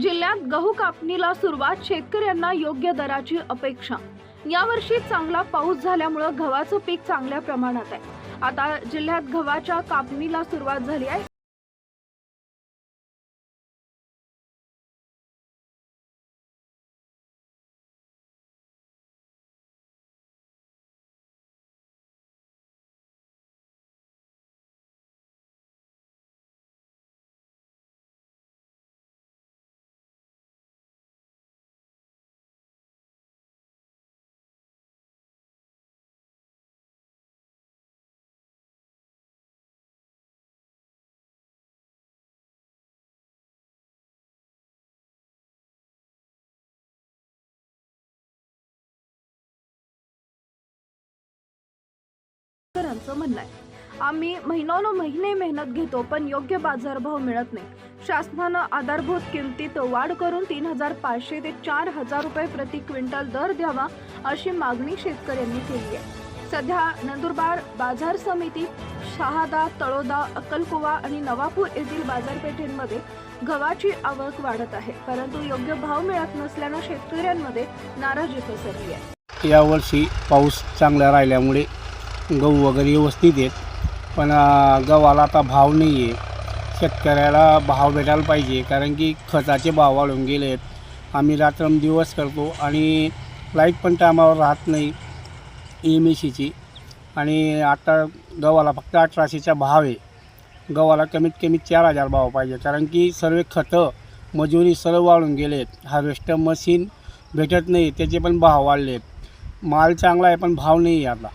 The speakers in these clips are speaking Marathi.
जिल्ह्यात गहू कापणीला सुरुवात शेतकऱ्यांना योग्य दराची अपेक्षा. यावर्षी चांगला पाऊस झाल्यामुळं गव्हाचं पीक चांगल्या प्रमाणात आहे. आता जिल्ह्यात गव्हाच्या कापणीला सुरुवात झाली आहे. शेतकऱ्यांचं म्हणणं आहे. आम्ही महिनोन महिने मेहनत घेतो पण योग्य बाजारभाव मिळत नाही. शासनानं आधारभूत किमतीत वाढ करून तीन हजार पाचशे ते चार हजार रुपये प्रति क्विंटल दर द्यावा अशी मागणी शेतकऱ्यांनी केली आहे. सध्या नंदुरबार बाजार समिती शहादा तळोदा अक्कलकुवा आणि नवापूर येथील बाजारपेठेमध्ये गव्हाची आवक वाढत आहे परंतु योग्य भाव मिळत नसल्यानं शेतकऱ्यांमध्ये नाराजी पसरली आहे. यावर्षी पाऊस चांगला राहिल्यामुळे गहू वगैरे व्यवस्थित आहेत. पण गव्हाला आता भाव नाही आहे शेतकऱ्याला भाव भेटायला पाहिजे. कारण की खताचे भाव वाढून गेले आहेत. आम्ही रात्रंदिवस करतो आणि लाइट पण टायमावर राहत नाही एम एस सीची आणि आता गव्हाला फक्त अठराशेचा भाव आहे. गव्हाला कमीत कमी चार हजार भाव पाहिजे. कारण की सर्व खतं मजुरी सर्व वाढून गेले आहेत. हार्वेस्टर मशीन भेटत नाही. त्याचे पण भाव वाढले आहेत. माल चांगला आहे पण भाव नाही आहे आता.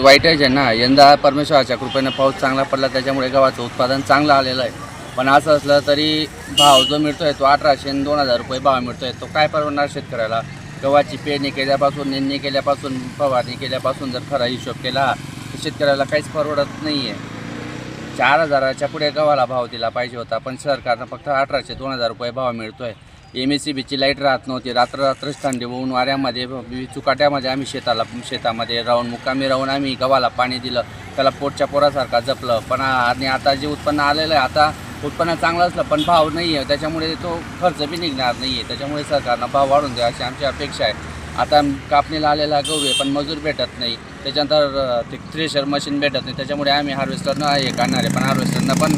वाईट आहे ना यंदा परमेश्वराच्या कृपेनं पाऊस चांगला पडला त्याच्यामुळे गव्हाचं उत्पादन चांगलं आलेलं आहे. पण असं असलं तरी भाव जो मिळतोय तो अठराशे आणि दोन हजार रुपये भाव मिळतोय. तो काय परवडणार शेतकऱ्याला? गव्हाची पेरणी केल्यापासून निंदणी केल्यापासून फवारणी केल्यापासून जर खरा हिशोब केला तर शेतकऱ्याला काहीच परवडत नाही आहे चार हजाराच्या पुढे गव्हाला भाव दिला पाहिजे होता पण सरकारनं फक्त अठराशे दोन हजार रुपये भाव मिळतोय. एम एस सी बीची लाइट राहत नव्हती. रात्र रात्रच थंडी होऊन वाऱ्यामध्ये चुकाट्यामध्ये आम्ही शेताला शेतामध्ये राहून मुक्कामी राहून आम्ही गव्हाला पाणी दिलं. त्याला पोटच्या पोरासारखा जपलं. पण आणि आता जे उत्पन्न आलेलं आहे आता उत्पन्न चांगलं असलं पण भाव नाही आहे. त्याच्यामुळे तो खर्च बी निघणार नाही आहे. त्याच्यामुळे सरकारनं भाव वाढून द्या अशी आमची अपेक्षा आहे. आता कापणीला आलेला गहू आहे पण मजूर भेटत नाही. त्याच्यानंतर ते थ्रेशर मशीन भेटत नाही. त्याच्यामुळे आम्ही हार्वेस्टरनं हे काढणार आहे पण हार्वेस्टरनं पण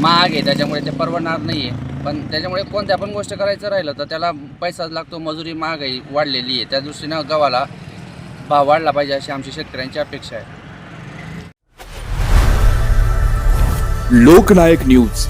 महाग आहे. त्याच्यामुळे ते परवडणार नाही आहे. पण त्याच्यामुळे कोणत्या पण गोष्ट करायचं राहिलं तर त्याला पैसाच लागतो मजुरी महागाई वाढलेली आहे. त्या दृष्टीनं गव्हाला भाव वाढला पाहिजे अशी आमची शेतकऱ्यांची अपेक्षा आहे. लोकनायक न्यूज.